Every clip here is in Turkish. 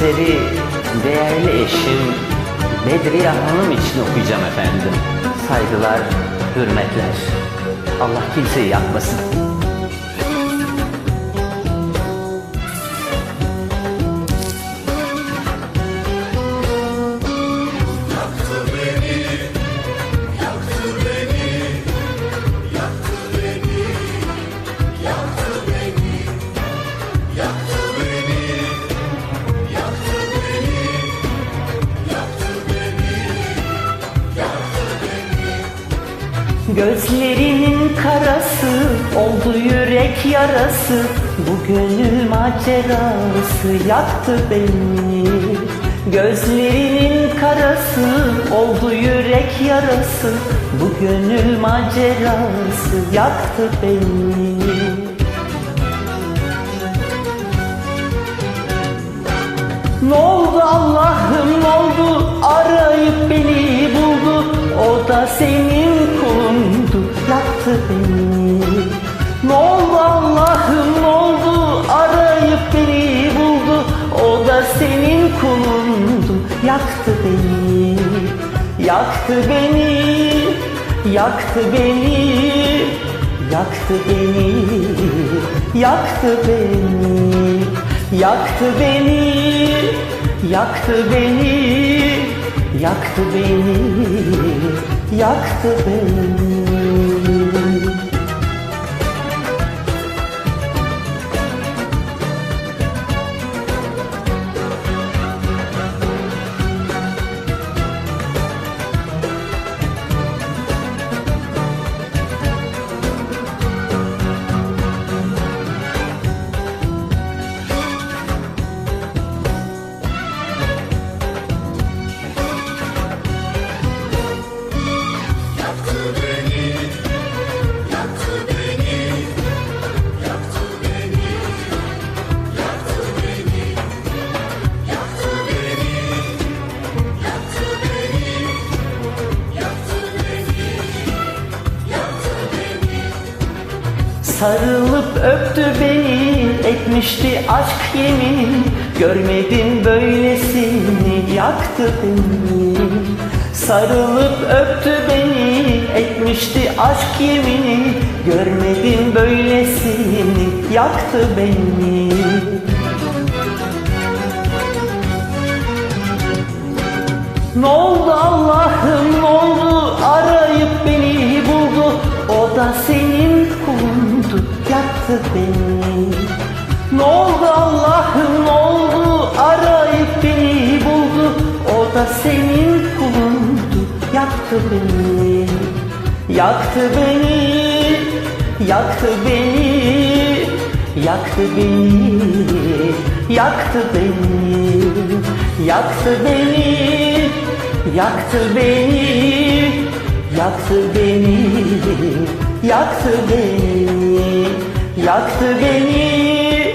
sözleri değerli eşim Bedriye Hanım için okuyacağım efendim. Saygılar, hürmetler. Allah kimseyi yakmasın. Gözlerinin karası oldu yürek yarası Bu gönül macerası yaktı beni. Gözlerinin karası oldu yürek yarası Bu gönül macerası yaktı beni. Ne oldu Allah'ım ne oldu? Arayıp beni buldu. O da kulundu yaktı beni. Ne oldu Allah'ım ne oldu? Arayıp beni buldu. O da senin kulundu. Yaktı beni Yaktı beni yaktı beni Yaktı beni, yaktı beni, yaktı beni, yaktı beni, yaktı beni, yaktı beni. Sarılıp öptü beni etmişti aşk yemin. Görmedim böylesini yaktı beni. Sarılıp öptü beni etmişti aşk yemini Görmedim böylesini yaktı beni. Ne oldu Allah'ım ne oldu? Arayıp beni buldu. O da senin kulundu yaktı beni. Ne oldu Allah'ım ne oldu? Arayıp beni buldu. O da senin kulundu. Yaktı beni. Yaktı beni, yaktı beni, yaktı beni, yaktı beni, yaktı beni, yaktı beni, yaktı beni, yaktı beni, yaktı beni,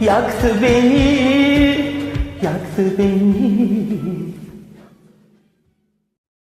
yaktı beni, yaktı beni.